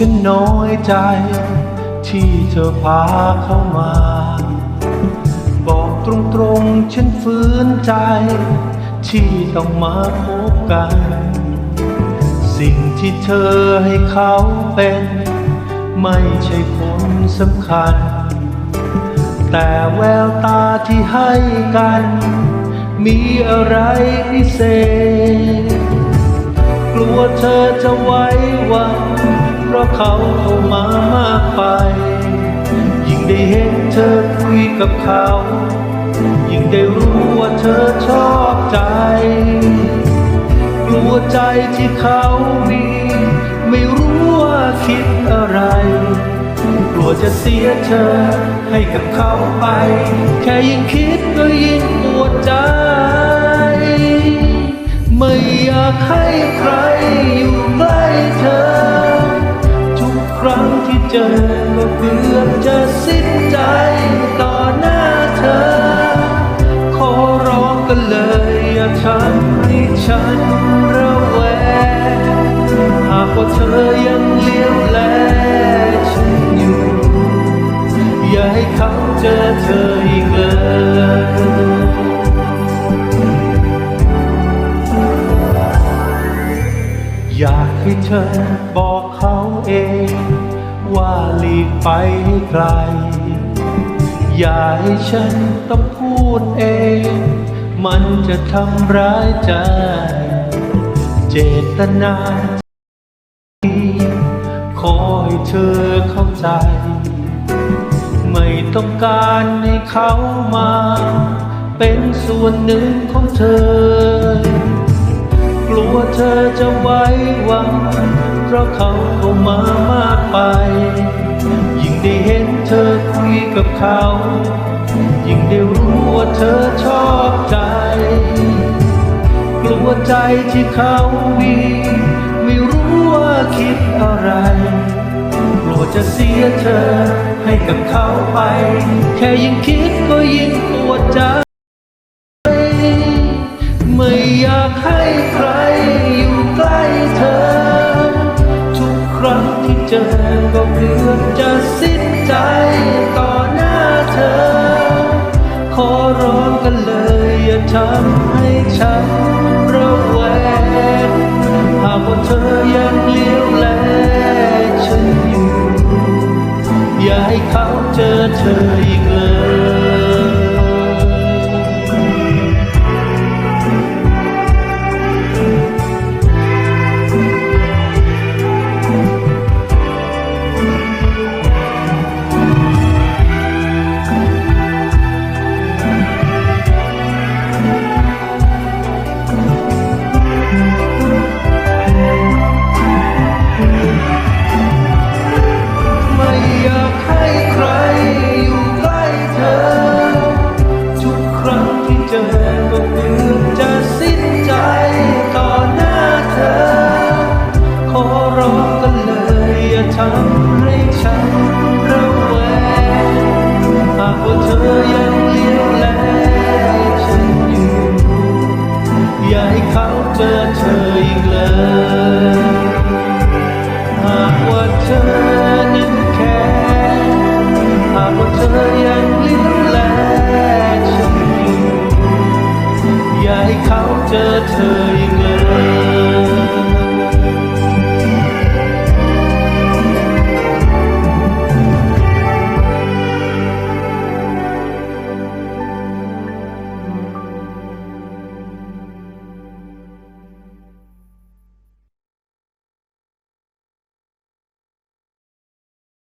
ฉันน้อยใจ ที่เธอพาเข้ามา บอกตรงๆฉันฝืนใจ ที่ต้องมาพบกัน สิ่งที่เธอให้เขาเป็น ไม่ใช่คนสำคัญ แต่แววตาที่ให้กัน มีอะไรพิเศษ กลัวเธอจะ ราะเขาเข้ามามากไป ยิ่งได้เห็นเธอคุยกับเขา ยิ่งได้รู้ว่าเธอชอบใจ กลัวใจที่เขามี ไม่รู้ว่าคิดอะไร กลัวจะเสียเธอให้กับเขาไป แค่ยิ่งคิดก็ยิ่งปวดใจ ไม่อยากให้ใครอยู่ใกล้ เจอก็เกือบจะสิ้นใจต่อหน้าเธอ ขอร้องกันเลยอย่าทำให้ฉันระแวงหากว่าเธอยังเลี้ยวแลฉันอยู่ อย่าให้เขาเจอเธออีกเลยอยากให้เธอบอกเขาเอง ว่าหลีกไปให้ไกลอย่าให้ฉันต้องพูดเอง มันจะทำร้ายใจ เจตนาดีขอให้เธอเข้าใจ ไม่ต้องการให้เขามา เป็นส่วนหนึ่งของเธอ กลัวเธอจะไว้วางเพราะเขาเข้ามา กับเขา ยิ่งได้รู้ว่าเธอชอบใจ กลัวใจที่เขามี ไม่รู้ว่าคิดอะไร กลัวจะเสียเธอให้กับเขาไป แค่ยิ่งคิดก็ยิ่งปวดใจ ไม่อยากให้ใครอยู่ใกล้เธอ ทุกครั้งที่เจอก็เกือจะสิ้นำให้ฉันระแวงหากว่าเธอยังเลี้ยวแลฉันอยู่ อย่าให้เขาเจอเธออีกเลย เขาเจอเธออีก